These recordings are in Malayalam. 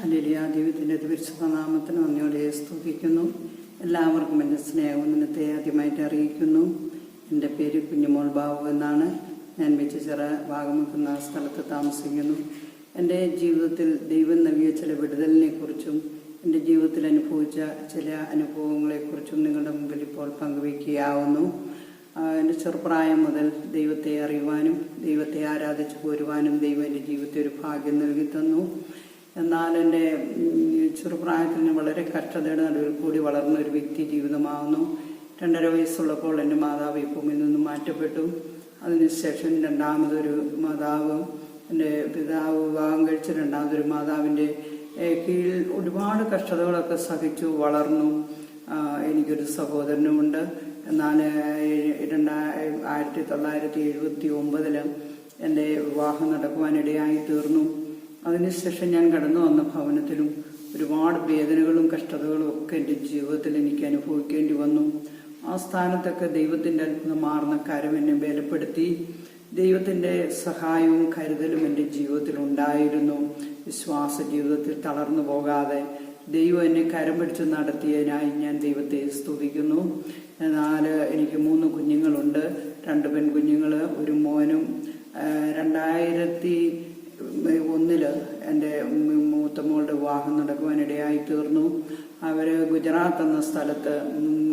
ഹലിയ ദൈവത്തിന്റെ പരിശുദ്ധ നാമത്തിന് നന്ദിയോടെ സ്തുതിക്കുന്നു. എല്ലാവർക്കും എന്റെ സ്നേഹവും ഇന്നത്തെ ആദ്യമായിട്ട് അറിയിക്കുന്നു. എന്റെ പേര് കുഞ്ഞുമോൾ ബാബു എന്നാണ്. ഞാൻ വെച്ചിച്ചിറ ഭാഗമെക്കുന്ന സ്ഥലത്ത് താമസിക്കുന്നു. എന്റെ ജീവിതത്തിൽ ദൈവം നൽകിയ ചില വിടുതലിനെ കുറിച്ചും എന്റെ ജീവിതത്തിൽ അനുഭവിച്ച ചില അനുഭവങ്ങളെക്കുറിച്ചും നിങ്ങളുടെ മുമ്പിൽ ഇപ്പോൾ പങ്കുവയ്ക്കുകയാവുന്നു. എന്റെ ചെറുപ്രായം മുതൽ ദൈവത്തെ അറിയുവാനും ദൈവത്തെ ആരാധിച്ചു പോരുവാനും ദൈവം എന്റെ ജീവിതത്തെ ഒരു ഭാഗ്യം നൽകി തന്നു. എന്നാൽ എന്റെ ചെറുപ്രായത്തിൽ ഞാൻ വളരെ കഷ്ടതയുടെ നടുവിൽ കൂടി വളർന്ന ഒരു വ്യക്തി ജീവിതമാകുന്നു രണ്ടര വയസ്സുള്ളപ്പോൾ എന്റെ മാതാവ് ഭൂമിയിൽ നിന്നും മാറ്റപ്പെട്ടു. അതിനുശേഷം രണ്ടാമതൊരു മാതാവും എന്റെ പിതാവ് വിവാഹം കഴിച്ച രണ്ടാമതൊരു മാതാവിന്റെ കീഴിൽ ഒരുപാട് കഷ്ടതകളൊക്കെ സഹിച്ചു വളർന്നു. എനിക്കൊരു സഹോദരനുമുണ്ട്. എന്നാൽ രണ്ടാ ആയിരത്തി തൊള്ളായിരത്തി എഴുപത്തി ഒമ്പതിൽ എന്റെ വിവാഹം നടക്കുവാനിടയായി തീർന്നു. അതിനുശേഷം ഞാൻ കടന്നു വന്ന ഭവനത്തിലും ഒരുപാട് വേദനകളും കഷ്ടതകളും ഒക്കെ എന്റെ ജീവിതത്തിൽ എനിക്ക് അനുഭവിക്കേണ്ടി വന്നു. ആ സ്ഥാനത്തൊക്കെ ദൈവത്തിന്റെ അത്ഭുതമാർന്ന കാര്യം എന്നെ ബലപ്പെടുത്തി. ദൈവത്തിന്റെ സഹായവും കരുതലും എന്റെ ജീവിതത്തിൽ ഉണ്ടായിരുന്നു. വിശ്വാസ ജീവിതത്തിൽ തളർന്നു പോകാതെ ദൈവം എന്നെ കരം പിടിച്ച് നടത്തിയതിനായി ഞാൻ ദൈവത്തെ സ്തുതിക്കുന്നു. നാല് എനിക്ക് മൂന്ന് കുഞ്ഞുങ്ങളുണ്ട്. രണ്ട് പെൺകുഞ്ഞുങ്ങൾ ഒരു മോനും. രണ്ടായിരത്തി ഒന്നിൽ എന്റെ മൂത്ത മോളുടെ വിവാഹം നടക്കുവാനിടയായി തീർന്നു. അവർ ഗുജറാത്ത് എന്ന സ്ഥലത്ത്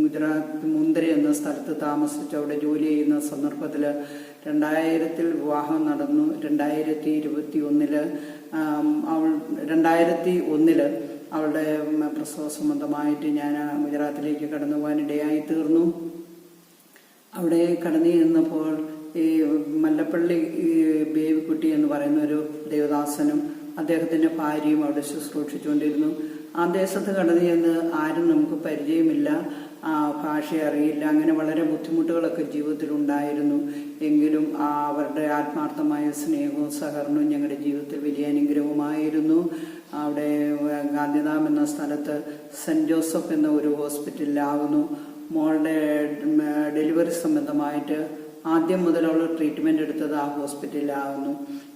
ഗുജറാത്ത് മുന്തിരി എന്ന സ്ഥലത്ത് താമസിച്ച് അവിടെ ജോലി ചെയ്യുന്ന സന്ദർഭത്തിൽ രണ്ടായിരത്തിൽ വിവാഹം നടന്നു. രണ്ടായിരത്തി ഇരുപത്തി ഒന്നിൽ അവൾ രണ്ടായിരത്തി ഒന്നിൽ അവളുടെ പ്രസവ സംബന്ധമായിട്ട് ഞാൻ ഗുജറാത്തിലേക്ക് കടന്നു പോകാനിടയായി തീർന്നു. അവിടെ കടന്നു ചെന്നപ്പോൾ ഈ മല്ലപ്പള്ളി ബേബിക്കുട്ടി എന്ന് പറയുന്ന ഒരു ദേവദാസനും അദ്ദേഹത്തിന്റെ ഭാര്യയും അവിടെ ശുശ്രൂഷിച്ചുകൊണ്ടിരുന്നു. ആ ദേശത്ത് കടന്നു ചെന്ന് ആരും നമുക്ക് പരിചയമില്ല ഭാഷ അറിയില്ല അങ്ങനെ വളരെ ബുദ്ധിമുട്ടുകളൊക്കെ ജീവിതത്തിൽ ഉണ്ടായിരുന്നു എങ്കിലും അവരുടെ ആത്മാർത്ഥമായ സ്നേഹവും സഹകരണവും ഞങ്ങളുടെ ജീവിതത്തിൽ വലിയ അനുഗ്രഹമായിരുന്നു. അവിടെ ഗാന്ധിധാം എന്ന സ്ഥലത്ത് സെന്റ് ജോസഫ് എന്ന ഒരു ഹോസ്പിറ്റലിലാവുന്നു. മോളുടെ ഡെലിവറി സംബന്ധമായിട്ട് ആദ്യം മുതൽ അവൾ ട്രീറ്റ്മെന്റ് എടുത്തത് ആ ഹോസ്പിറ്റലിലാവുന്നു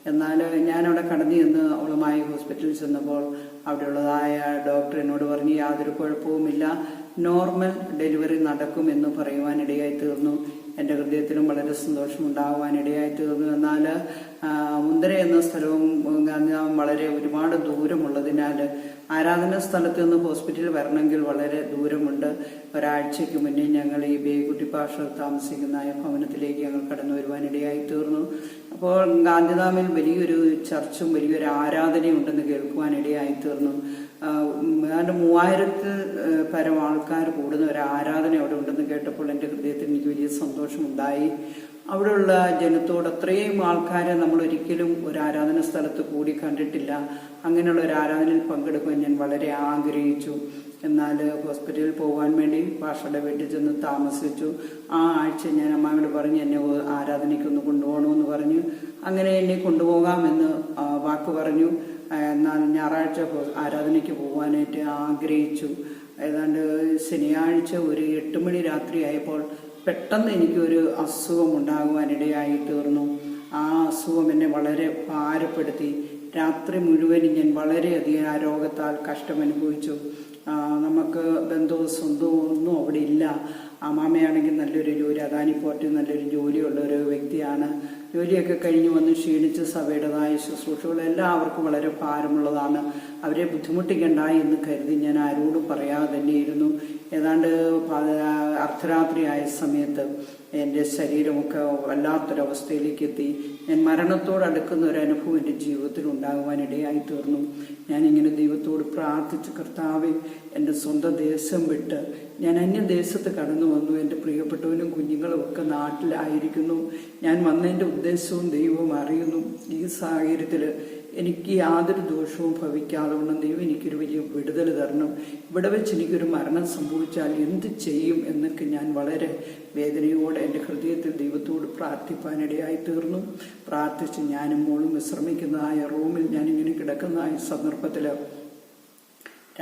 എന്നാൽ ഞാനവിടെ കടന്നു ചെന്ന് അവളുമായി ഹോസ്പിറ്റലിൽ ചെന്നപ്പോൾ അവിടെയുള്ളതായ ഡോക്ടർ എന്നോട് പറഞ്ഞു യാതൊരു കുഴപ്പവുമില്ല. നോർമൽ ഡെലിവറി നടക്കുമെന്ന് പറയുവാനിടയായി തീർന്നു. എന്റെ ഹൃദയത്തിലും വളരെ സന്തോഷമുണ്ടാകുവാനിടയായി തീർന്നു. എന്നാൽ മുന്തര എന്ന സ്ഥലവും വളരെ ഒരുപാട് ദൂരമുള്ളതിനാൽ ആരാധന സ്ഥലത്ത് നിന്ന് ഹോസ്പിറ്റലിൽ വരണമെങ്കിൽ വളരെ ദൂരമുണ്ട്. ഒരാഴ്ചയ്ക്ക് മുന്നേ ഞങ്ങൾ ഈ ബേക്കുട്ടി പാഷ താമസിക്കുന്ന ഭവനത്തിലേക്ക് ഞങ്ങൾ കടന്നു വരുവാനിടയായി തീർന്നു. അപ്പോൾ ഗാന്ധിധാമിൽ വലിയൊരു ചർച്ചും വലിയൊരു ആരാധനയും ഉണ്ടെന്ന് കേൾക്കുവാനിടയായി തീർന്നു. ഏതാണ്ട് മൂവായിരത്തിൽ പരം ആൾക്കാർ കൂടുന്ന ഒരു ആരാധന അവിടെ ഉണ്ടെന്ന് കേട്ടപ്പോൾ എന്റെ ഹൃദയത്തിൽ എനിക്ക് വലിയ സന്തോഷമുണ്ടായി. അവിടെയുള്ള ജനത്തോട് അത്രയും ആൾക്കാരെ നമ്മൾ ഒരിക്കലും ഒരു ആരാധന സ്ഥലത്ത് കൂടി കണ്ടിട്ടില്ല. അങ്ങനെയുള്ള ഒരു ആരാധനയിൽ പങ്കെടുക്കാൻ ഞാൻ വളരെ ആഗ്രഹിച്ചു. എന്നാൽ ഹോസ്പിറ്റലിൽ പോകാൻ വേണ്ടി ഭാഷയുടെ വീട്ടിൽ ചെന്ന് താമസിച്ചു. ആ ആഴ്ച ഞാൻ അമ്മാവിനോട് പറഞ്ഞ് എന്നെ ആരാധനയ്ക്കൊന്ന് കൊണ്ടുപോകണമെന്ന് പറഞ്ഞു അങ്ങനെ എന്നെ കൊണ്ടുപോകാമെന്ന് വാക്ക് പറഞ്ഞു. എന്നാൽ ഞായറാഴ്ച ആരാധനയ്ക്ക് പോകാനായിട്ട് ആഗ്രഹിച്ചു. ഏതാണ്ട് ശനിയാഴ്ച ഒരു എട്ട് മണി രാത്രിയായപ്പോൾ പെട്ടെന്ന് എനിക്കൊരു അസുഖം ഉണ്ടാകുവാനിടയായി തീർന്നു. ആ അസുഖം എന്നെ വളരെ ഭാരപ്പെടുത്തി. രാത്രി മുഴുവനും ഞാൻ വളരെയധികം ആ രോഗത്താൽ കഷ്ടമനുഭവിച്ചു. നമുക്ക് ബന്ധവും സ്വന്തവും ഒന്നും അവിടെ ഇല്ല. അമ്മാമയാണെങ്കിൽ നല്ലൊരു ജോലി അദാനി പോർട്ടിൽ നല്ലൊരു ജോലിയുള്ള ഒരു വ്യക്തിയാണ്. ജോലിയൊക്കെ കഴിഞ്ഞ് വന്ന് ക്ഷീണിച്ച് സഭയുടേതായ ശുശ്രൂഷകൾ എല്ലാവർക്കും വളരെ ഭാരമുള്ളതാണ്. അവരെ ബുദ്ധിമുട്ടിക്കണ്ട എന്ന് കരുതി ഞാൻ ആരോടും പറയാതെ തന്നെയിരുന്നു. ഏതാണ്ട് അർദ്ധരാത്രിയായ സമയത്ത് എന്റെ ശരീരമൊക്കെ വല്ലാത്തൊരവസ്ഥയിലേക്ക് എത്തി ഞാൻ മരണത്തോടടുക്കുന്ന ഒരു അനുഭവം എന്റെ ജീവിതത്തിൽ ഉണ്ടാകുവാനിടയായി തീർന്നു. ഞാനിങ്ങനെ ദൈവത്തോട് പ്രാർത്ഥിച്ച് കർത്താവെ എന്റെ സ്വന്തം ദേശം വിട്ട് ഞാൻ അന്യദേശത്ത് കടന്നു വന്നു. എന്റെ പ്രിയപ്പെട്ടവനും കുഞ്ഞുങ്ങളും ഒക്കെ നാട്ടിലായിരിക്കുന്നു. ഞാൻ വന്നതിന്റെ ഉദ്ദേശവും ദൈവവും അറിയുന്നു. ഈ സാഹചര്യത്തിൽ എനിക്ക് യാതൊരു ദോഷവും ഭവിക്കാതെ കൊണ്ട് ദൈവം എനിക്കൊരു വലിയ വിടുതൽ തരണം. ഇവിടെ വെച്ച് എനിക്കൊരു മരണം സംഭവിച്ചാൽ എന്ത് ചെയ്യും എന്നൊക്കെ ഞാൻ വളരെ വേദനയോടെ എന്റെ ഹൃദയത്തിൽ ദൈവത്തോട് പ്രാർത്ഥിപ്പാനിടയായി തീർന്നു. പ്രാർത്ഥിച്ച് ഞാനും മോളും വിശ്രമിക്കുന്നതായ റൂമിൽ ഞാനിങ്ങനെ കിടക്കുന്നതായ സന്ദർഭത്തിൽ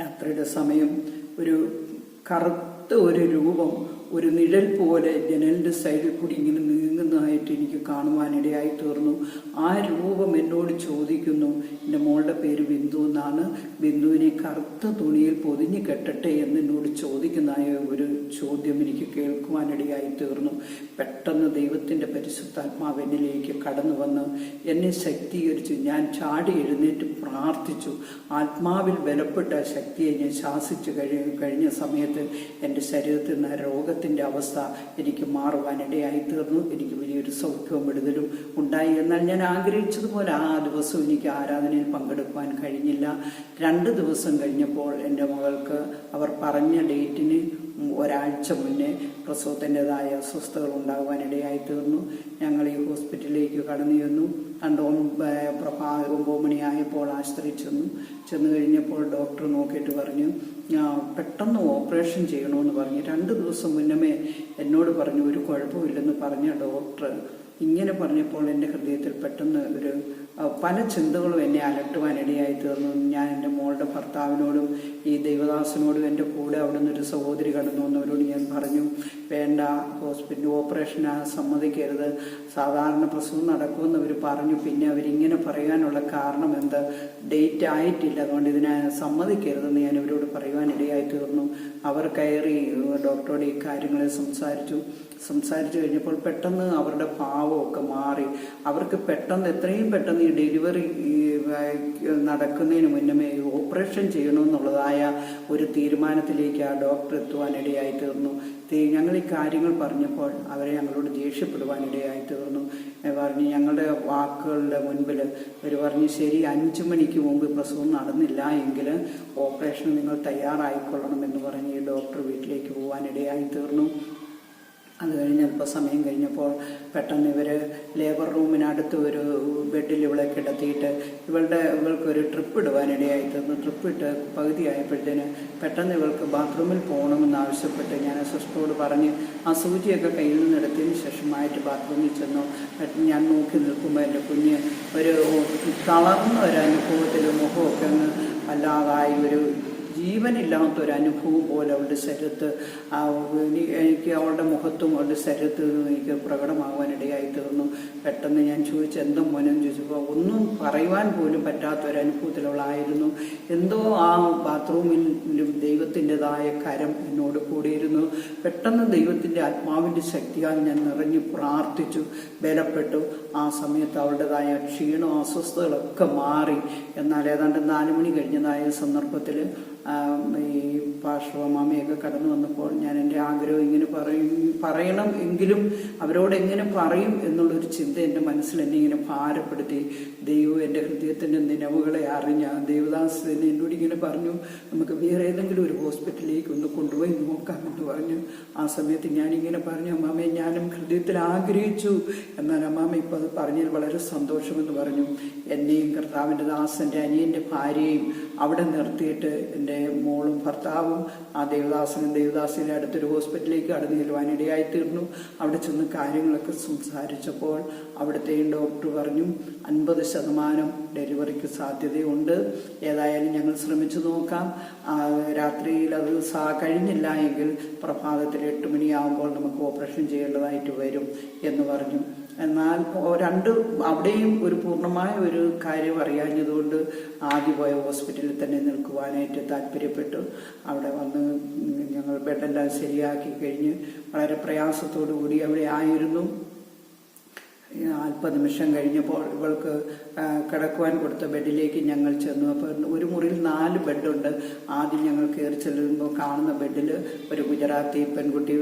രാത്രിയുടെ സമയം ഒരു കറുത്ത ഒരു രൂപം ഒരു നിഴൽ പോലെ ജനലിന്റെ സൈഡിൽ കൂടി ഇങ്ങനെ നീങ്ങുന്നതായിട്ട് എനിക്ക് കാണുവാനിടയായി തീർന്നു. ആ രൂപം എന്നോട് ചോദിക്കുന്നു എന്റെ മോളുടെ പേര് ബിന്ദു എന്നാണ്. ബിന്ദുവിനെ കറുത്ത തുണിയിൽ പൊതിഞ്ഞു കെട്ടട്ടെ എന്ന് എന്നോട് ചോദിക്കുന്നതായ ഒരു ചോദ്യം എനിക്ക് കേൾക്കുവാനിടയായി തീർന്നു. പെട്ടെന്ന് ദൈവത്തിന്റെ പരിശുദ്ധാത്മാവ് എന്നിലേക്ക് കടന്നു വന്ന് എന്നെ ശക്തീകരിച്ചു. ഞാൻ ചാടി എഴുന്നേറ്റ് പ്രാർത്ഥിച്ചു. ആത്മാവിൽ ബലപ്പെട്ട ശക്തിയെ ഞാൻ ശാസിച്ചു കഴി കഴിഞ്ഞ സമയത്ത് എന്റെ ശരീരത്തിൽ നിന്ന് ആ രോഗത്തിന്റെ അവസ്ഥ എനിക്ക് മാറുവാനിടയായി തീർന്നു. എനിക്ക് വലിയൊരു സൗഖ്യവും വിടുതലും ഉണ്ടായി. എന്നാൽ ഞാൻ ആഗ്രഹിച്ചതുപോലെ ആ ദിവസം എനിക്ക് ആരാധനയിൽ പങ്കെടുക്കുവാൻ കഴിഞ്ഞില്ല. രണ്ട് ദിവസം കഴിഞ്ഞപ്പോൾ എന്റെ മകൾക്ക് അവർ പറഞ്ഞ ഡേറ്റിന് ഒരാഴ്ച മുന്നേ പ്രസവത്തിന്റെതായ അസ്വസ്ഥതകൾ ഉണ്ടാകുവാനിടയായി തീർന്നു. ഞങ്ങൾ ഈ ഹോസ്പിറ്റലിലേക്ക് കടന്നു ചെന്നു. രണ്ട് ഒമ്പത് ഒമ്പത് മണിയായപ്പോൾ ആശുപത്രി ചെന്നു. കഴിഞ്ഞപ്പോൾ ഡോക്ടർ നോക്കിയിട്ട് പറഞ്ഞു "ആ, പെട്ടെന്ന് ഓപ്പറേഷൻ ചെയ്യണമെന്ന് പറഞ്ഞ്. രണ്ട് ദിവസം മുന്നമേ എന്നോട് പറഞ്ഞു ഒരു കുഴപ്പമില്ലെന്ന് പറഞ്ഞ ഡോക്ടർ ഇങ്ങനെ പറഞ്ഞപ്പോൾ എന്റെ ഹൃദയത്തിൽ പെട്ടെന്ന് ഒരു പല ചിന്തകളും എന്നെ അലട്ടുവാനിടയായി തീർന്നു. ഞാൻ എന്റെ മോളുടെ ഭർത്താവിനോടും ഈ ദൈവദാസനോടും എന്റെ കൂടെ അവിടെ നിന്നൊരു സഹോദരി കടന്നു വന്നവരോട് ഞാൻ പറഞ്ഞു വേണ്ട ഹോസ്പിറ്റൽ ഓപ്പറേഷന് സമ്മതിക്കരുത്. സാധാരണ പ്രസവം നടക്കുമെന്ന് അവർ പറഞ്ഞു. പിന്നെ അവരിങ്ങനെ പറയാനുള്ള കാരണം എന്ത്? ഡേറ്റ് ആയിട്ടില്ല. അതുകൊണ്ട് ഇതിനെ സമ്മതിക്കരുതെന്ന് ഞാൻ ഇവരോട് പറയുവാനിടയായി തീർന്നു. അവർ കയറി ഡോക്ടറോട് ഈ കാര്യങ്ങളെ സംസാരിച്ചു. സംസാരിച്ചു കഴിഞ്ഞപ്പോൾ പെട്ടെന്ന് അവരുടെ ഭാവമൊക്കെ മാറി. അവർക്ക് പെട്ടെന്ന് എത്രയും പെട്ടെന്ന് ഈ ഡെലിവറി നടക്കുന്നതിന് മുന്നമേ ഓപ്പറേഷൻ ചെയ്യണമെന്നുള്ളതായ ഒരു തീരുമാനത്തിലേക്ക് ആ ഡോക്ടർ എത്തുവാനിടയായി തീർന്നു. ഞങ്ങൾ ഈ കാര്യങ്ങൾ പറഞ്ഞപ്പോൾ അവരെ ഞങ്ങളോട് ദേഷ്യപ്പെടുവാനിടയായി തീർന്നു. പറഞ്ഞ് ഞങ്ങളുടെ വാക്കുകളുടെ മുൻപിൽ അവർ പറഞ്ഞു ശരി അഞ്ചു മണിക്ക് മുമ്പ് പ്രസവം നടന്നില്ല എങ്കിൽ ഓപ്പറേഷൻ നിങ്ങൾ തയ്യാറായിക്കൊള്ളണം എന്ന് പറഞ്ഞ് ഡോക്ടർ വീട്ടിലേക്ക് പോകാനിടയായി തീർന്നു. അത് കഴിഞ്ഞപ്പോൾ അല്പസമയം കഴിഞ്ഞപ്പോൾ പെട്ടെന്ന് ഇവർ ലേബർ റൂമിനടുത്ത് ഒരു ബെഡിൽ ഇവളെ കിടത്തിയിട്ട് ഇവളുടെ ഇവൾക്കൊരു ട്രിപ്പ് ഇടുവാനിടയായി തീർന്നു. ട്രിപ്പ് ഇട്ട് പകുതിയായപ്പോഴത്തേന് പെട്ടെന്ന് ഇവൾക്ക് ബാത്റൂമിൽ പോകണമെന്ന് ആവശ്യപ്പെട്ട് ഞാൻ സിസ്റ്ററോട് പറഞ്ഞ് ആ സൂചിയൊക്കെ കയ്യിൽ നിന്ന് എടുത്തതിന് ശേഷമായിട്ട് ബാത്റൂമിൽ ചെന്നു. ഞാൻ നോക്കി നിൽക്കുമ്പോൾ എന്റെ കുഞ്ഞ് ഒരു തളർന്ന ഒരു അനുഭവത്തിൽ മുഖമൊക്കെ ഒന്ന് വല്ലാതായി ഒരു ജീവനില്ലാത്ത ഒരു അനുഭവം പോലെ അവളുടെ ശരീരത്ത് എനിക്ക് അവളുടെ മുഖത്തും അവളുടെ ശരീരത്തിൽ നിന്നും എനിക്ക് പ്രകടമാകാനിടയായി തീർന്നു പെട്ടെന്ന് ഞാൻ ചോദിച്ചു എന്തോ മോനെന്ന് ചോദിച്ചപ്പോൾ ഒന്നും പറയുവാൻ പോലും പറ്റാത്ത ഒരു അനുഭവത്തിൽ അവളായിരുന്നു. എന്തോ ആ ബാത്റൂമിൽ ദൈവത്തിന്റെതായ കരം എന്നോട് കൂടിയിരുന്നു. പെട്ടെന്ന് ദൈവത്തിന്റെ ആത്മാവിന്റെ ശക്തിയാൽ ഞാൻ നിറഞ്ഞു പ്രാർത്ഥിച്ചു ബലപ്പെട്ടു. ആ സമയത്ത് അവളുടേതായ ക്ഷീണവും അസ്വസ്ഥതകളൊക്കെ മാറി. എന്നാൽ ഏതാണ്ട് നാല് മണി കഴിഞ്ഞതായ സന്ദർഭത്തിൽ ഈ പാർശ്വമാമയൊക്കെ കടന്നു വന്നപ്പോൾ ഞാൻ എന്റെ ആഗ്രഹം ഇങ്ങനെ പറയും പറയണം എങ്കിലും അവരോട് എങ്ങനെ പറയും എന്നുള്ളൊരു ചിന്ത എന്റെ മനസ്സിൽ എന്നെ ഇങ്ങനെ ഭാരപ്പെടുത്തി. ദൈവം എന്റെ ഹൃദയത്തിന്റെ നിലവുകളെ അറിഞ്ഞ ദേവദാസ് തന്നെ എന്നോട് ഇങ്ങനെ പറഞ്ഞു നമുക്ക് വേറെ ഏതെങ്കിലും ഒരു ഹോസ്പിറ്റലിലേക്ക് ഒന്ന് കൊണ്ടുപോയി നോക്കാമെന്ന് പറഞ്ഞു. ആ സമയത്ത് ഞാനിങ്ങനെ പറഞ്ഞു അമ്മാമയെ ഞാനും ഹൃദയത്തിൽ ആഗ്രഹിച്ചു. എന്നാൽ അമ്മാമ ഇപ്പോൾ അത് പറഞ്ഞതിൽ വളരെ സന്തോഷമെന്ന് പറഞ്ഞു. എന്നെയും കർത്താവിന്റെ ദാസന്റെ അനിയന്റെ ഭാര്യയും അവിടെ നിർത്തിയിട്ട് എന്റെ മോളും ഭർത്താവും ആ ദേവദാസനും ദേവദാസിന്റെ അടുത്തൊരു ഹോസ്പിറ്റലിലേക്ക് കടന്നു ചെല്ലുവാനിടയായി തീർന്നു അവിടെ ചെന്ന് കാര്യങ്ങളൊക്കെ സംസാരിച്ചപ്പോൾ അവിടുത്തെ ഡോക്ടർ പറഞ്ഞു അൻപത് ശതമാനം ഡെലിവറിക്ക് സാധ്യതയുണ്ട്. ഏതായാലും ഞങ്ങൾ ശ്രമിച്ചു നോക്കാം. രാത്രിയിൽ അത് സാ കഴിഞ്ഞില്ല എങ്കിൽ പ്രഭാതത്തിൽ എട്ട് മണിയാകുമ്പോൾ നമുക്ക് ഓപ്പറേഷൻ ചെയ്യേണ്ടതായിട്ട് വരും എന്ന് പറഞ്ഞു. എന്നാൽ രണ്ട് അവിടെയും ഒരു പൂർണമായ ഒരു കാര്യം അറിയാഞ്ഞതുകൊണ്ട് ആദ്യം പോയ ഹോസ്പിറ്റലിൽ തന്നെ നിൽക്കുവാനായിട്ട് താല്പര്യപ്പെട്ടു. അവിടെ വന്ന് ഞങ്ങൾ ബെഡെല്ലാം ശരിയാക്കി കഴിഞ്ഞ് വളരെ പ്രയാസത്തോടു കൂടി അവിടെ ആയിരുന്നു. അല്പ നിമിഷം കഴിഞ്ഞപ്പോൾ ഇവൾക്ക് കിടക്കുവാൻ കൊടുത്ത ബെഡിലേക്ക് ഞങ്ങൾ ചെന്നു. അപ്പോൾ ഒരു മുറിയിൽ നാല് ബെഡുണ്ട്. ആദ്യം ഞങ്ങൾ കയറി ചെല്ലുമ്പോൾ കാണുന്ന ബെഡിൽ ഒരു ഗുജറാത്തി പെൺകുട്ടി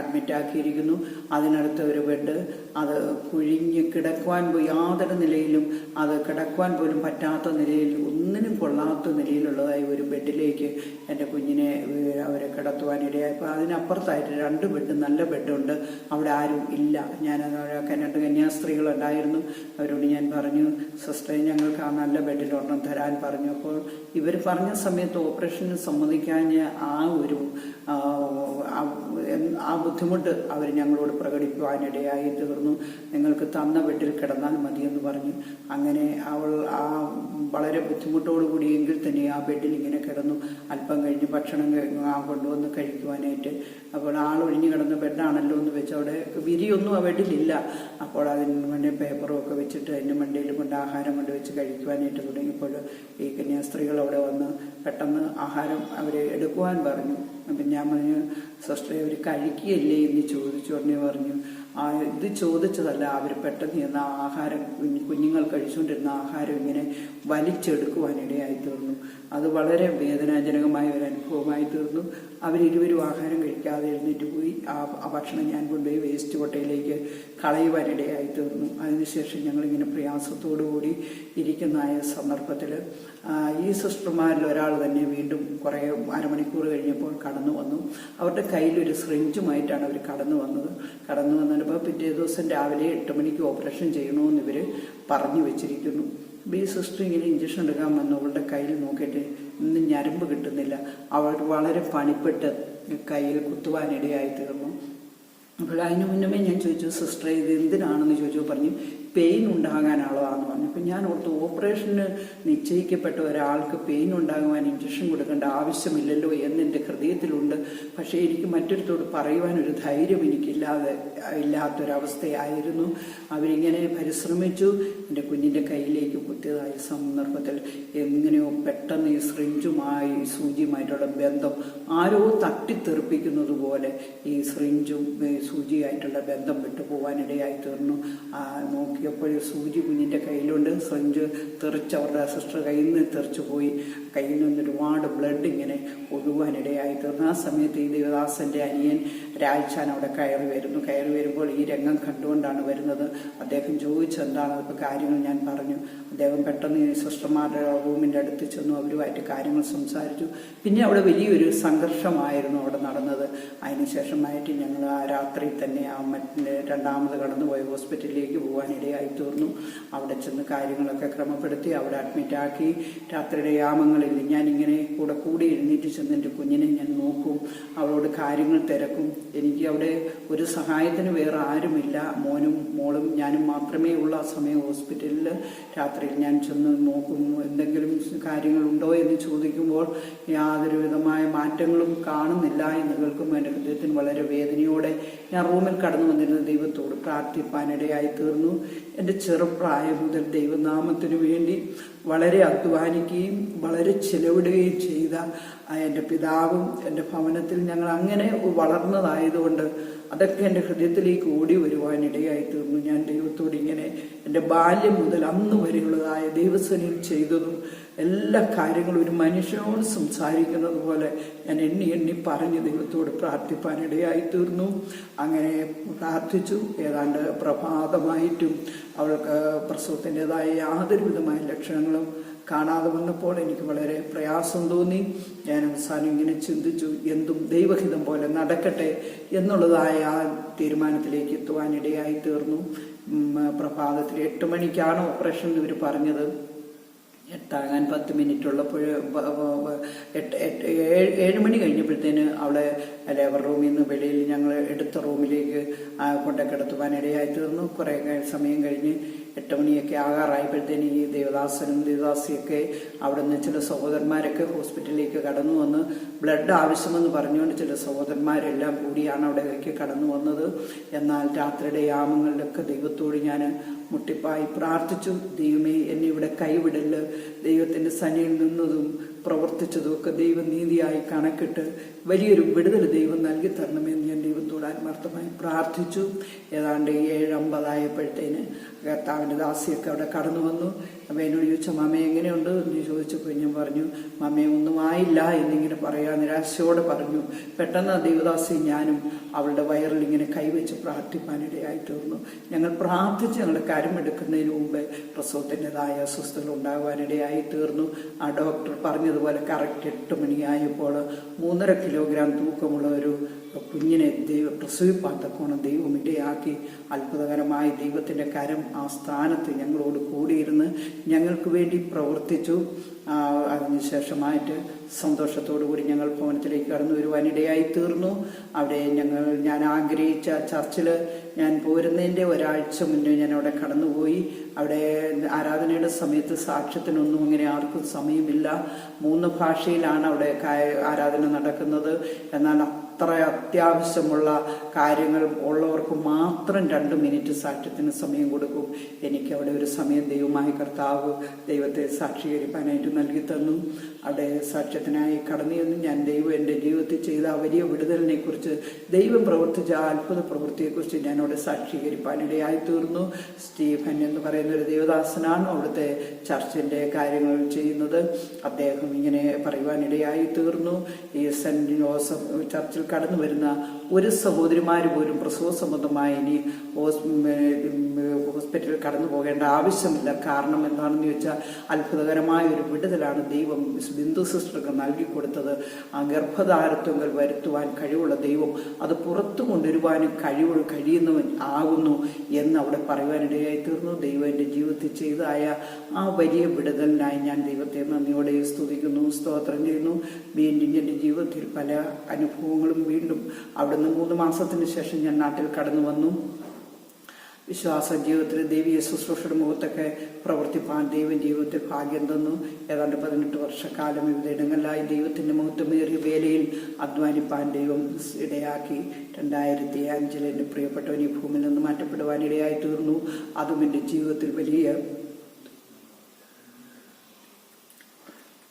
അഡ്മിറ്റാക്കിയിരിക്കുന്നു അതിനടുത്ത് ഒരു ബെഡ്. അത് കുഴിഞ്ഞ് കിടക്കുവാൻ യാതൊരു നിലയിലും അത് കിടക്കുവാൻ പോലും പറ്റാത്ത നിലയിൽ ഒന്നിനും കൊള്ളാത്ത നിലയിലുള്ളതായ ഒരു ബെഡിലേക്ക് എന്റെ കുഞ്ഞിനെ അവരെ കിടത്തുവാനിടയായി അപ്പോൾ അതിനപ്പുറത്തായിട്ട് രണ്ട് ബെഡ് നല്ല ബെഡുണ്ട്. അവിടെ ആരും ഇല്ല. ഞാൻ കന്നഡ കന്യാസ്ത്രീകളുണ്ടായിരുന്നു അവരോട് ഞാൻ പറഞ്ഞു സിസ്റ്ററെ ഞങ്ങൾക്ക് ആ നല്ല ബെഡിൽ ഒരെണ്ണം തരാൻ പറഞ്ഞു. അപ്പോൾ ഇവർ പറഞ്ഞ സമയത്ത് ഓപ്പറേഷന് സമ്മതിക്കാഞ്ഞ ആ ഒരു ആ, ബുദ്ധിമുട്ട് അവർ ഞങ്ങളോട് പ്രകടിപ്പിക്കുവാനിടയായി തീർന്നു. നിങ്ങൾക്ക് തന്ന വീട്ടിൽ കിടന്നാൽ മതിയെന്ന് പറഞ്ഞു. അങ്ങനെ അവൾ ആ വളരെ ബുദ്ധിമുട്ടോടുകൂടി എങ്കിൽ തന്നെ ആ ബെഡിൽ ഇങ്ങനെ കിടന്നു. അല്പം കഴിഞ്ഞ് ഭക്ഷണം കൊണ്ടുവന്ന് കഴിക്കുവാനായിട്ട്. അപ്പോൾ ആൾ ഒഴിഞ്ഞു കിടന്ന ബെഡാണല്ലോ എന്ന് വെച്ച് അവിടെ വിരിയൊന്നും ആ ബെഡിലില്ല അപ്പോൾ അതിന് വേണ്ടി പേപ്പറും ഒക്കെ വെച്ചിട്ട് അതിന്റെ മണ്ടയിൽ കൊണ്ട് ആഹാരം കൊണ്ട് വെച്ച് കഴിക്കുവാനായിട്ട് തുടങ്ങിയപ്പോൾ ഈ കന്യാസ്ത്രീകൾ അവിടെ വന്ന് പെട്ടെന്ന് ആഹാരം അവർ എടുക്കുവാൻ പറഞ്ഞു. അപ്പം ഞാൻ പറഞ്ഞു സിസ്റ്ററെ അവർ കഴിക്കുകയല്ലേ? എന്ന് ചോദിച്ചു. ഉടനെ പറഞ്ഞു ആ ഇത് ചോദിച്ചതല്ല. അവർ പെട്ടെന്ന് ചെന്ന ആഹാരം കുഞ്ഞുങ്ങൾ കഴിച്ചുകൊണ്ടിരുന്ന ആഹാരം ഇങ്ങനെ വലിച്ചെടുക്കുവാനിടയായി തീർന്നു. അത് വളരെ വേദനാജനകമായ ഒരു അനുഭവമായി തീർന്നു. അവരിരുവരും ആഹാരം കഴിക്കാതെ എഴുന്നേറ്റ് പോയി ആ ഭക്ഷണം ഞാൻ കൊണ്ടുപോയി വേസ്റ്റ് കൊട്ടയിലേക്ക് കളയുവാനിടയായി തീർന്നു. അതിനുശേഷം ഞങ്ങളിങ്ങനെ പ്രയാസത്തോടു കൂടി ഇരിക്കുന്നതായ സന്ദർഭത്തിൽ ഈ സിസ്റ്റർമാരിൽ ഒരാൾ തന്നെ വീണ്ടും കുറേ അരമണിക്കൂർ കഴിഞ്ഞപ്പോൾ കടന്നു വന്നു. അവരുടെ കയ്യിലൊരു സ്രിഞ്ചുമായിട്ടാണ് അവർ കടന്നു വന്നത്. കടന്നു വന്നപ്പോൾ പിറ്റേ ദിവസം രാവിലെ എട്ട് മണിക്ക് ഓപ്പറേഷൻ ചെയ്യണമെന്ന് ഇവർ പറഞ്ഞു വെച്ചിരിക്കുന്നു. ഈ സിസ്റ്റർ ഇങ്ങനെ ഇഞ്ചക്ഷൻ എടുക്കാൻ വന്നു. അവളുടെ കയ്യിൽ നോക്കിയിട്ട് ഇന്ന് ഞരമ്പ് കിട്ടുന്നില്ല. അവൾ വളരെ പണിപ്പെട്ട് കയ്യിൽ കുത്തുവാനിടയായി തീർന്നു. അപ്പോൾ അതിനു മുന്നമേ ഞാൻ ചോദിച്ചു സിസ്റ്റർ ഇത് എന്തിനാണെന്ന് ചോദിച്ചു പറഞ്ഞു പെയിൻ ഉണ്ടാകാനുള്ളതാണെന്ന് അപ്പം ഞാൻ ഓർത്ത് ഓപ്പറേഷന് നിശ്ചയിക്കപ്പെട്ട ഒരാൾക്ക് പെയിൻ ഉണ്ടാകുവാൻ ഇഞ്ചക്ഷൻ കൊടുക്കേണ്ട ആവശ്യമില്ലല്ലോ എന്ന് എന്റെ ഹൃദയത്തിലുണ്ട്. പക്ഷേ എനിക്ക് മറ്റൊരുത്തോട് പറയുവാൻ ഒരു ധൈര്യം എനിക്കില്ലാതെ ഇല്ലാത്തൊരവസ്ഥയായിരുന്നു. അവരിങ്ങനെ പരിശ്രമിച്ചു. എന്റെ കുഞ്ഞിന്റെ കയ്യിലേക്ക് കുത്തിയതായ സന്ദർഭത്തിൽ എങ്ങനെയോ പെട്ടെന്ന് ഈ സ്രിഞ്ചുമായി സൂചിയുമായിട്ടുള്ള ബന്ധം ആരോ തട്ടിത്തെറിപ്പിക്കുന്നത് പോലെ ഈ സ്രിഞ്ചും സൂചിയായിട്ടുള്ള ബന്ധം വിട്ടുപോകാനിടയായി തീർന്നു. ആ, ഈ സൂചി കുഞ്ഞിന്റെ കയ്യിലുണ്ട്. സ്രിഞ്ച് തെറിച്ച് അവരുടെ സിസ്റ്റർ കയ്യിൽ നിന്ന് തെറിച്ചു പോയി. കയ്യിൽ നിന്ന് ഒരുപാട് ബ്ലഡ് ഇങ്ങനെ ഒഴുകാനിടയായി തീർന്നു. ആ സമയത്ത് ഈ ദേവദാസന്റെ അനിയൻ രാജ്ചാൻ അവിടെ കയറി വരുന്നു. കയറി വരുമ്പോൾ ഈ രംഗം കണ്ടുകൊണ്ടാണ് വരുന്നത്. അദ്ദേഹം ചോദിച്ചു എന്താണ് ഇപ്പോൾ കാര്യങ്ങൾ? ഞാൻ പറഞ്ഞു. അദ്ദേഹം പെട്ടെന്ന് സിസ്റ്റർമാരുടെ റൂമിന്റെ അടുത്ത് ചെന്നു. അവരുമായിട്ട് കാര്യങ്ങൾ സംസാരിച്ചു. പിന്നെ അവിടെ വലിയൊരു സംഘർഷമായിരുന്നു അവിടെ നടന്നത്. അതിനുശേഷമായിട്ട് ഞങ്ങൾ ആ രാത്രി തന്നെ ആ മറ്റേ രണ്ടാമത് കടന്നുപോയ ഹോസ്പിറ്റലിലേക്ക് പോകാനിടയായി തീർന്നു. അവിടെ ചെന്ന് കാര്യങ്ങളൊക്കെ ക്രമപ്പെടുത്തി അവിടെ അഡ്മിറ്റാക്കി രാത്രിയുടെ യാമങ്ങളിൽ ഞാനിങ്ങനെ കൂടെ കൂടി എഴുന്നേറ്റ് ചെന്ന് എന്റെ കുഞ്ഞിനെ ഞാൻ നോക്കും അവളോട് കാര്യങ്ങൾ തിരക്കും. എനിക്ക് അവിടെ ഒരു സഹായത്തിന് വേറെ ആരുമില്ല. മോനും മോളും ഞാനും മാത്രമേ ഉള്ള ആ സമയം ഹോസ്പിറ്റലിൽ രാത്രിയിൽ ഞാൻ ചെന്ന് നോക്കും എന്തെങ്കിലും കാര്യങ്ങളുണ്ടോ എന്ന് ചോദിക്കുമ്പോൾ യാതൊരു വിധമായ മാറ്റങ്ങളും കാണുന്നില്ല എന്ന് കേൾക്കുമ്പോൾ എന്റെ ഹൃദയത്തിന് വളരെ വേദനയോടെ ഞാൻ റൂമിൽ കടന്നു വന്നിരുന്ന ദൈവത്തോട് പ്രാർത്ഥിപ്പാനിടയായി തീർന്നു. എന്റെ ചെറുപ്രായം മുതൽ ദൈവനാമത്തിനു വേണ്ടി വളരെ അധ്വാനിക്കുകയും വളരെ ചെലവിടുകയും ചെയ്ത എന്റെ പിതാവും എന്റെ ഭവനത്തിൽ ഞങ്ങൾ അങ്ങനെ വളർന്നതായതുകൊണ്ട് അതൊക്കെ എന്റെ ഹൃദയത്തിലേക്ക് ഓടി വരുവാനിടയായി തീർന്നു. ഞാൻ ദൈവത്തോട് ഇങ്ങനെ എന്റെ ബാല്യം മുതൽ അന്ന് വരെയുള്ളതായ ദൈവസേനയിൽ ചെയ്തതും എല്ലാ കാര്യങ്ങളും ഒരു മനുഷ്യനോട് സംസാരിക്കുന്നത് പോലെ ഞാൻ എണ്ണി എണ്ണി പറഞ്ഞ് ദൈവത്തോട് പ്രാർത്ഥിപ്പാനിടയായി തീർന്നു അങ്ങനെ പ്രാർത്ഥിച്ചു. ഏതാണ്ട് പ്രഭാതമായിട്ടും അവൾക്ക് പ്രസവത്തിന്റെതായ യാതൊരു വിധമായ ലക്ഷണങ്ങളും കാണാതെ വന്നപ്പോൾ എനിക്ക് വളരെ പ്രയാസം തോന്നി. ഞാൻ അവസാനം ഇങ്ങനെ ചിന്തിച്ചു എന്തും ദൈവഹിതം പോലെ നടക്കട്ടെ എന്നുള്ളതായ ആ തീരുമാനത്തിലേക്ക് എത്തുവാനിടയായി തീർന്നു പ്രഭാതത്തിൽ എട്ട് മണിക്കാണ് ഓപ്പറേഷൻ ഇവർ പറഞ്ഞത്. എട്ടാകാൻ പത്ത് മിനിറ്റ് ഉള്ളപ്പോൾ എട്ട് എട്ട് ഏഴ് ഏഴ് മണി കഴിഞ്ഞപ്പോഴത്തേന് അവളെ ലേബർ റൂമിൽ നിന്ന് വെളിയിൽ ഞങ്ങൾ എടുത്ത റൂമിലേക്ക് കൊണ്ട് കിടത്തുവാനിടയായി തീർന്നു. കുറേ സമയം കഴിഞ്ഞ് എട്ട് മണിയൊക്കെ ആകാറായപ്പോഴത്തേന് ഈ ദേവദാസനും ദേവദാസിയൊക്കെ അവിടെ നിന്ന് ചില സഹോദരന്മാരൊക്കെ ഹോസ്പിറ്റലിലേക്ക് കടന്നു വന്ന് ബ്ലഡ് ആവശ്യമെന്ന് പറഞ്ഞുകൊണ്ട് ചില സഹോദരന്മാരെല്ലാം കൂടിയാണ് അവിടേക്ക് കടന്നു വന്നത്. എന്നാൽ രാത്രിയുടെ യാമങ്ങളിലൊക്കെ ദൈവത്തോട് ഞാൻ മുട്ടിപ്പായി പ്രാർത്ഥിച്ചു. ദൈവമേ എന്നെ ഇവിടെ കൈവിടൽ. ദൈവത്തിന്റെ സന്നിയിൽ നിന്നതും പ്രവർത്തിച്ചതും ഒക്കെ ദൈവനീതിയായി കണക്കിട്ട് വലിയൊരു വിടുതൽ ദൈവം നൽകി തരണമെന്ന് ഞാൻ ദൈവത്തോട് ആത്മാർത്ഥമായി പ്രാർത്ഥിച്ചു. ഏതാണ്ട് ഏഴ് അമ്പതായപ്പോഴത്തേന് കർത്താവിന്റെ ദാസിയൊക്കെ അവിടെ കടന്നു വന്നു അപ്പോൾ എന്നോട് ചോദിച്ചു മാമ എങ്ങനെയുണ്ട്? എന്ന് ചോദിച്ചപ്പോൾ ഞാൻ പറഞ്ഞു മാമയെ ഒന്നും ആയില്ല എന്നിങ്ങനെ പറയാ നിരാശയോടെ പറഞ്ഞു. പെട്ടെന്ന് ദൈവദാസി ഞാനും അവളുടെ വയറിൽ ഇങ്ങനെ കൈവച്ച് പ്രാർത്ഥിപ്പാനിടയായി തീർന്നു. ഞങ്ങൾ പ്രാർത്ഥിച്ച് ഞങ്ങളുടെ കരമെടുക്കുന്നതിന് മുമ്പ് പ്രസവത്തിന്റെതായ അസ്വസ്ഥതകൾ ഉണ്ടാകാനിടയായി തീർന്നു. ആ ഡോക്ടർ പറഞ്ഞതുപോലെ കറക്റ്റ് എട്ട് മണിയായപ്പോൾ മൂന്നര കിലോഗ്രാം തൂക്കമുള്ള ഒരു കുഞ്ഞിനെ ദൈവ പ്രസവിപ്പാത്തക്കോണം ദൈവം ഇടയാക്കി. അത്ഭുതകരമായി ദൈവത്തിന്റെ കരം ആ സ്ഥാനത്ത് ഞങ്ങളോട് കൂടിയിരുന്ന് ഞങ്ങൾക്ക് വേണ്ടി പ്രവർത്തിച്ചു. അതിനുശേഷമായിട്ട് സന്തോഷത്തോടു കൂടി ഞങ്ങൾ ഭവനത്തിലേക്ക് കടന്നു വരുവാനിടയായി തീർന്നു. അവിടെ ഞങ്ങൾ ഞാൻ ആഗ്രഹിച്ച ചർച്ചിൽ ഞാൻ പോരുന്നതിന്റെ ഒരാഴ്ച മുന്നേ ഞാൻ അവിടെ കടന്നുപോയി. അവിടെ ആരാധനയുടെ സമയത്ത് സാക്ഷ്യത്തിനൊന്നും അങ്ങനെ ആർക്കും സമയമില്ല. മൂന്ന് ഭാഷയിലാണ് അവിടെ ആരാധന നടക്കുന്നത്. എന്നാൽ അത്ര അത്യാവശ്യമുള്ള കാര്യങ്ങൾ ഉള്ളവർക്ക് മാത്രം രണ്ട് മിനിറ്റ് സാക്ഷ്യത്തിന് സമയം കൊടുക്കും. എനിക്ക് അവിടെ ഒരു സമയം ദൈവമായ കർത്താവ് ദൈവത്തെ സാക്ഷീകരിക്കാനായിട്ട് നൽകി തന്നു. അവിടെ സാക്ഷ്യത്തിനായി കടന്നു ചെന്ന് ഞാൻ ദൈവം എന്റെ ജീവിതത്തിൽ ചെയ്ത വലിയ വിടുതലിനെ കുറിച്ച് ദൈവം പ്രവർത്തിച്ച ആ അത്ഭുത പ്രവൃത്തിയെക്കുറിച്ച് ഞാൻ അവിടെ സാക്ഷീകരിപ്പാനിടയായി തീർന്നു സ്റ്റീഫൻ എന്ന് പറയുന്ന ഒരു ദേവദാസനാണ് അവിടുത്തെ ചർച്ചിന്റെ കാര്യങ്ങൾ ചെയ്യുന്നത്. അദ്ദേഹം ഇങ്ങനെ പറയുവാനിടയായി തീർന്നു ഈ സെന്റ് ജോസഫ് ചർച്ചിൽ കടന്നു വരുന്ന ഒരു സഹോദരിമാർ പോലും പ്രസവ സംബന്ധമായി ഇനി ഹോസ്പിറ്റലിൽ കടന്നു പോകേണ്ട ആവശ്യമില്ല. കാരണം എന്താണെന്ന് ചോദിച്ചാൽ അത്ഭുതകരമായ ഒരു വിടുതലാണ് ദൈവം ബിന്ദു സിസ്റ്റർക്ക് നൽകി കൊടുത്തത് ആ ഗർഭധാരത്വങ്ങൾ വരുത്തുവാൻ കഴിവുള്ള ദൈവം അത് പുറത്തു കൊണ്ടുവരുവാനും കഴിവ് കഴിയുന്നവൻ ആകുന്നു എന്ന് അവിടെ പറയുവാനിടയായി തീർന്നു. ദൈവം എന്റെ ജീവിതത്തിൽ ചെയ്തതായ ആ വലിയ വിടുതലിനായി ഞാൻ ദൈവത്തെ നന്ദിയോടെ സ്തുതിക്കുന്നു സ്തോത്രം ചെയ്യുന്നു. വീണ്ടും എന്റെ ജീവിതത്തിൽ പല അനുഭവങ്ങളും വീണ്ടും അവിടുന്ന് മൂന്ന് മാസത്തിന് ശേഷം ഞാൻ നാട്ടിൽ കടന്നു വന്നു. വിശ്വാസ ജീവിതത്തിൽ ദൈവീയ ശുശ്രൂഷയുടെ മുഖത്തൊക്കെ പ്രവർത്തിപ്പാൻ ദൈവം ജീവിതത്തിൽ ഭാഗ്യം തന്നു. ഏതാണ്ട് പതിനെട്ട് വർഷക്കാലം വിവിധ ഇടങ്ങളിലായി ദൈവത്തിന്റെ മുഖത്തുമേറിയ വേലയിൽ അധ്വാനിപ്പാൻ ദൈവം ഇടയാക്കി. രണ്ടായിരത്തി അഞ്ചിൽ എന്റെ പ്രിയപ്പെട്ടവൻ ഈ ഭൂമിയിൽ നിന്ന് മാറ്റപ്പെടുവാൻ ഇടയായി തീർന്നു. അതും എന്റെ ജീവിതത്തിൽ വലിയ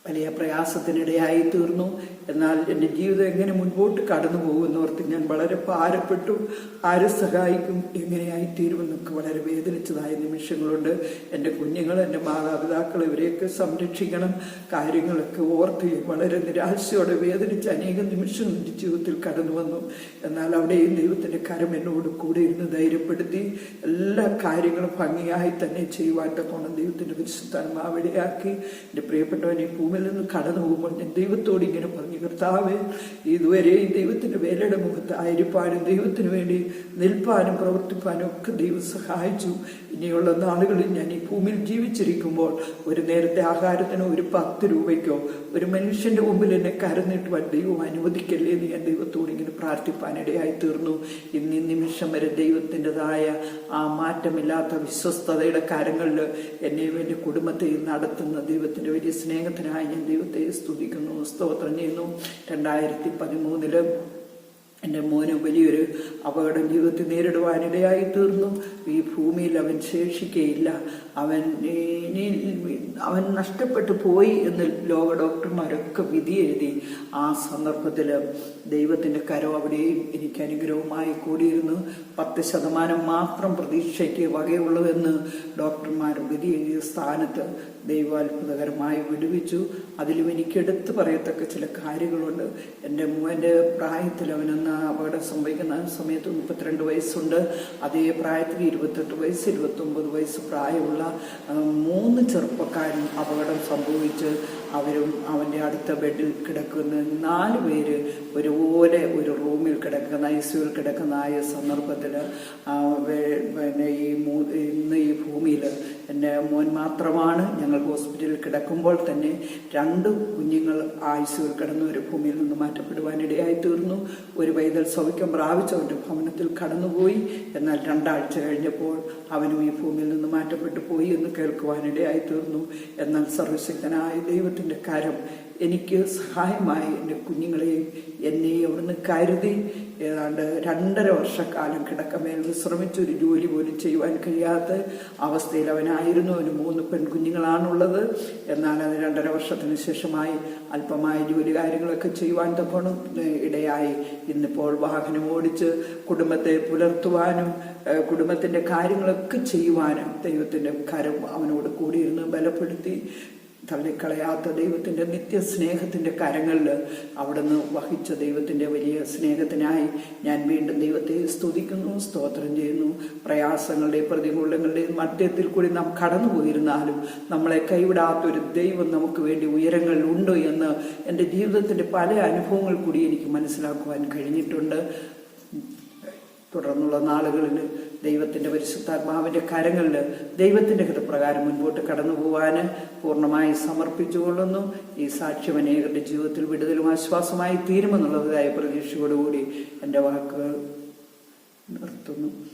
വലിയ പ്രയാസത്തിനിടയായി തീർന്നു. എന്നാൽ എന്റെ ജീവിതം എങ്ങനെ മുൻപോട്ട് കടന്നു പോകുമെന്നോർത്ത് ഞാൻ വളരെ ഭാരപ്പെട്ടു ആരെ സഹായിക്കും എങ്ങനെയായി തീരുമെന്നൊക്കെ വളരെ വേദനിച്ചതായ നിമിഷങ്ങളുണ്ട്. എന്റെ കുഞ്ഞുങ്ങൾ എന്റെ മാതാപിതാക്കൾ ഇവരെയൊക്കെ സംരക്ഷിക്കണം. കാര്യങ്ങളൊക്കെ ഓർത്ത് വളരെ നിരാശയോടെ വേദനിച്ച് അനേകം നിമിഷങ്ങൾ എന്റെ ജീവിതത്തിൽ കടന്നു വന്നു. എന്നാൽ അവിടെയും ദൈവത്തിന്റെ കരം എന്നോട് കൂടെ ഇരുന്ന് ധൈര്യപ്പെടുത്തി എല്ലാ കാര്യങ്ങളും ഭംഗിയായി തന്നെ ചെയ്യുവാൻ തക്കോണം ദൈവത്തിന്റെ പരിശുദ്ധാത്മാവിടെയാക്കി എന്റെ പ്രിയപ്പെട്ടവനെ ഭൂമിയിൽ നിന്ന് കടന്നു പോകുമ്പോൾ ഞാൻ ദൈവത്തോട് ഇങ്ങനെ പറഞ്ഞു. കർത്താവേ കർത്താവ് ഈ ദൈവത്തിന്റെ വേലയുടെ മുഖത്ത് ആയിരിപ്പാനും ദൈവത്തിന് വേണ്ടി നിൽപ്പാനും പ്രവർത്തിപ്പാനും ഒക്കെ ദൈവം സഹായിച്ചു. ഇനിയുള്ള നാളുകളിൽ ഞാൻ ഈ ഭൂമിയിൽ ജീവിച്ചിരിക്കുമ്പോൾ ഒരു നേരത്തെ ആഹാരത്തിന് ഒരു പത്ത് രൂപയ്ക്കോ ഒരു മനുഷ്യന്റെ മുമ്പിൽ എന്നെ കരന്നിട്ടുവാൻ ദൈവം അനുവദിക്കല്ലേ എന്ന് ഞാൻ ദൈവത്തോട് ഇങ്ങനെ പ്രാർത്ഥിപ്പാനിടയായി തീർന്നു ഇന്ന് നിമിഷം വരെ ദൈവത്തിന്റെതായ ആ മാറ്റമില്ലാത്ത വിശ്വസ്തതയുടെ കാര്യങ്ങളിൽ എന്നെയും എന്റെ കുടുംബത്തെയും നടത്തുന്ന ദൈവത്തിന്റെ വലിയ സ്നേഹത്തിനായി ഞാൻ ദൈവത്തെ സ്തുതിക്കുന്നു സ്തോത്രം ചെയ്യുന്നു. രണ്ടായിരത്തി പതിമൂന്നിൽ എന്റെ മോന് വലിയൊരു അപകടം ജീവിതത്തിൽ നേരിടുവാനിടയായി തീർന്നു. ഈ ഭൂമിയിൽ അവൻ ശേഷിക്കയില്ല. അവൻ ഇനി അവൻ നഷ്ടപ്പെട്ടു പോയി എന്ന് ലോക ഡോക്ടർമാരൊക്കെ വിധി എഴുതി. ആ സന്ദർഭത്തിൽ ദൈവത്തിന്റെ കരം അവിടെയും എനിക്ക് അനുഗ്രഹമായി കൂടിയിരുന്നു. പത്ത് ശതമാനം മാത്രം പ്രതീക്ഷയ്ക്ക് വകയുള്ളൂവെന്ന് ഡോക്ടർമാർ വിധി എഴുതിയ സ്ഥാനത്ത് ദൈവം അത്ഭുതകരമായി വിടുവിച്ചു. അതിലും എനിക്ക് എടുത്തു പറയത്തക്ക ചില കാര്യങ്ങളുണ്ട്. എന്റെ മോന്റെ പ്രായത്തിൽ അവനന്ന് അപകടം സംഭവിക്കുന്ന സമയത്ത് മുപ്പത്തിരണ്ട് വയസ്സുണ്ട്. അതേ പ്രായത്തിൽ ഇരുപത്തെട്ട് വയസ്സ് ഇരുപത്തൊമ്പത് വയസ്സ് പ്രായമുള്ള മൂന്ന് ചെറുപ്പക്കാരും അപകടം സംഭവിച്ച് അവരും അവന്റെ അടുത്ത ബെഡിൽ കിടക്കുന്ന നാല് പേര് ഒരുപോലെ ഒരു റൂമിൽ കിടക്കുന്ന ഐ സിയുൽ കിടക്കുന്ന ആയ സന്ദർഭത്തിൽ പിന്നെ ഈ ഇന്ന് ഈ ഭൂമിയിൽ എന്റെ മോൻ മാത്രമാണ്. ഞങ്ങൾ ഹോസ്പിറ്റലിൽ കിടക്കുമ്പോൾ തന്നെ രണ്ട് കുഞ്ഞുങ്ങൾ ആയുസുകൾ കിടന്ന് ഒരു ഭൂമിയിൽ നിന്ന് മാറ്റപ്പെടുവാനിടയായി തീർന്നു. ഒരു പൈതൽ സൗഖ്യം പ്രാപിച്ചവന്റെ ഭവനത്തിൽ കടന്നുപോയി. എന്നാൽ രണ്ടാഴ്ച കഴിഞ്ഞപ്പോൾ അവനും ഈ ഭൂമിയിൽ നിന്ന് മാറ്റപ്പെട്ടു പോയി എന്ന് കേൾക്കുവാനിടയായി തീർന്നു. എന്നാൽ സർവശക്തനായ ദൈവത്തിന്റെ കരം എനിക്ക് സഹായമായി എന്റെ കുഞ്ഞുങ്ങളെയും എന്നെയും അവിടുന്ന് കരുതി. ഏതാണ്ട് രണ്ടര വർഷക്കാലം കിടക്കമേൽ വിശ്രമിച്ചൊരു ജോലി പോലും ചെയ്യുവാൻ കഴിയാത്ത അവസ്ഥയിൽ അവനായിരുന്നു. അവന് മൂന്ന് പെൺകുഞ്ഞുങ്ങളാണുള്ളത്. എന്നാൽ അത് രണ്ടര വർഷത്തിന് ശേഷമായി അല്പമായ ജോലി കാര്യങ്ങളൊക്കെ ചെയ്യുവാൻ തക്കോണം ഇടയായി. ഇന്നിപ്പോൾ വാഹനം ഓടിച്ച് കുടുംബത്തെ പുലർത്തുവാനും കുടുംബത്തിന്റെ കാര്യങ്ങളൊക്കെ ചെയ്യുവാനും ദൈവത്തിന്റെ കരം അവനോട് കൂടിയിരുന്ന് ബലപ്പെടുത്തി. തള്ളിക്കളയാത്ത ദൈവത്തിന്റെ നിത്യസ്നേഹത്തിന്റെ കരങ്ങളിൽ അവിടുന്ന് വഹിച്ച ദൈവത്തിന്റെ വലിയ സ്നേഹത്തിനായി ഞാൻ വീണ്ടും ദൈവത്തെ സ്തുതിക്കുന്നു സ്തോത്രം ചെയ്യുന്നു. പ്രയാസങ്ങളുടെയും പ്രതികൂലങ്ങളുടെയും മധ്യത്തിൽ കൂടി നാം കടന്നു പോയിരുന്നാലും നമ്മളെ കൈവിടാത്തൊരു ദൈവം നമുക്ക് വേണ്ടി ഉയരങ്ങളിലുണ്ട് എന്ന് എന്റെ ജീവിതത്തിന്റെ പല അനുഭവങ്ങൾ കൂടി എനിക്ക് മനസ്സിലാക്കുവാൻ കഴിഞ്ഞിട്ടുണ്ട്. തുടർന്നുള്ള നാളുകളിൽ ദൈവത്തിന്റെ പരിശുദ്ധാത്മാവിന്റെ കരങ്ങളിൽ ദൈവത്തിന്റെ ഹിതപ്രകാരം മുൻപോട്ട് കടന്നു പോകാൻ പൂർണമായി സമർപ്പിച്ചുകൊള്ളുന്നു. ഈ സാക്ഷ്യം അനേകരുടെ ജീവിതത്തിൽ വിടുതലും ആശ്വാസമായി തീരുമെന്നുള്ളതായ പ്രതീക്ഷയോടുകൂടി എന്റെ വാക്കുകൾ നിർത്തുന്നു.